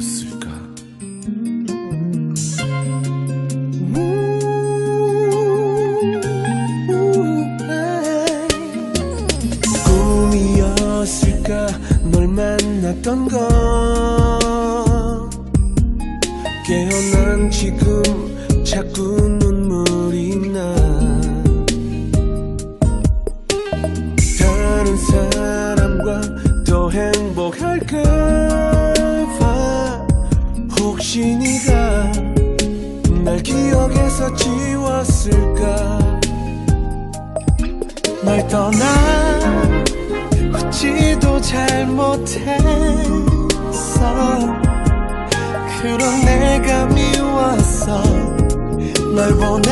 아니었을까? 꿈이었을까? 널 만났던 건 깨어난 지금 자꾸 눈 날 기억에서 지웠을까? 널 떠나 웃지도 잘 못했어. 그런 내가 미웠어 널 보내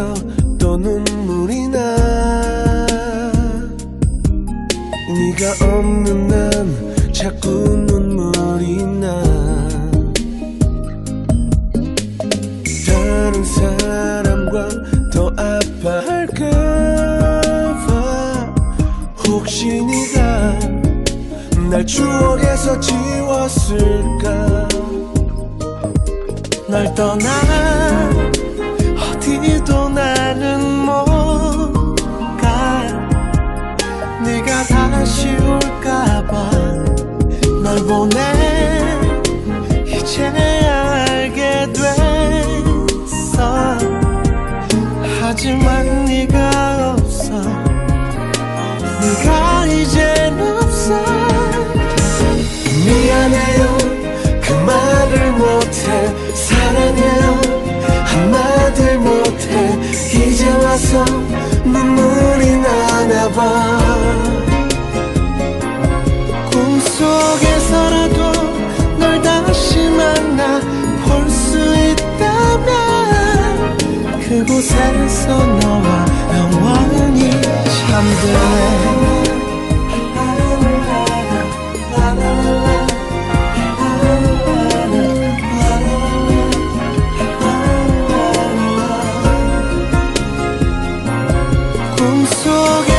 취해서 또 눈물이 나. 네가 없는 난 자꾸 눈물이 나. 다른 사람과 더 아파할까봐. 혹시 네가 날 추억에서 지웠을까? 널 떠나 어디도 나는 못가 네가 다시 올까봐 널 보내. 이제야 알게 됐어. 하지만 네가 없어. 네가 없 나서 눈물이 나나봐. 꿈속에서라도 널 다시 만나 볼 수 있다면 그곳에서 너와 영원히 잠들래 封锁。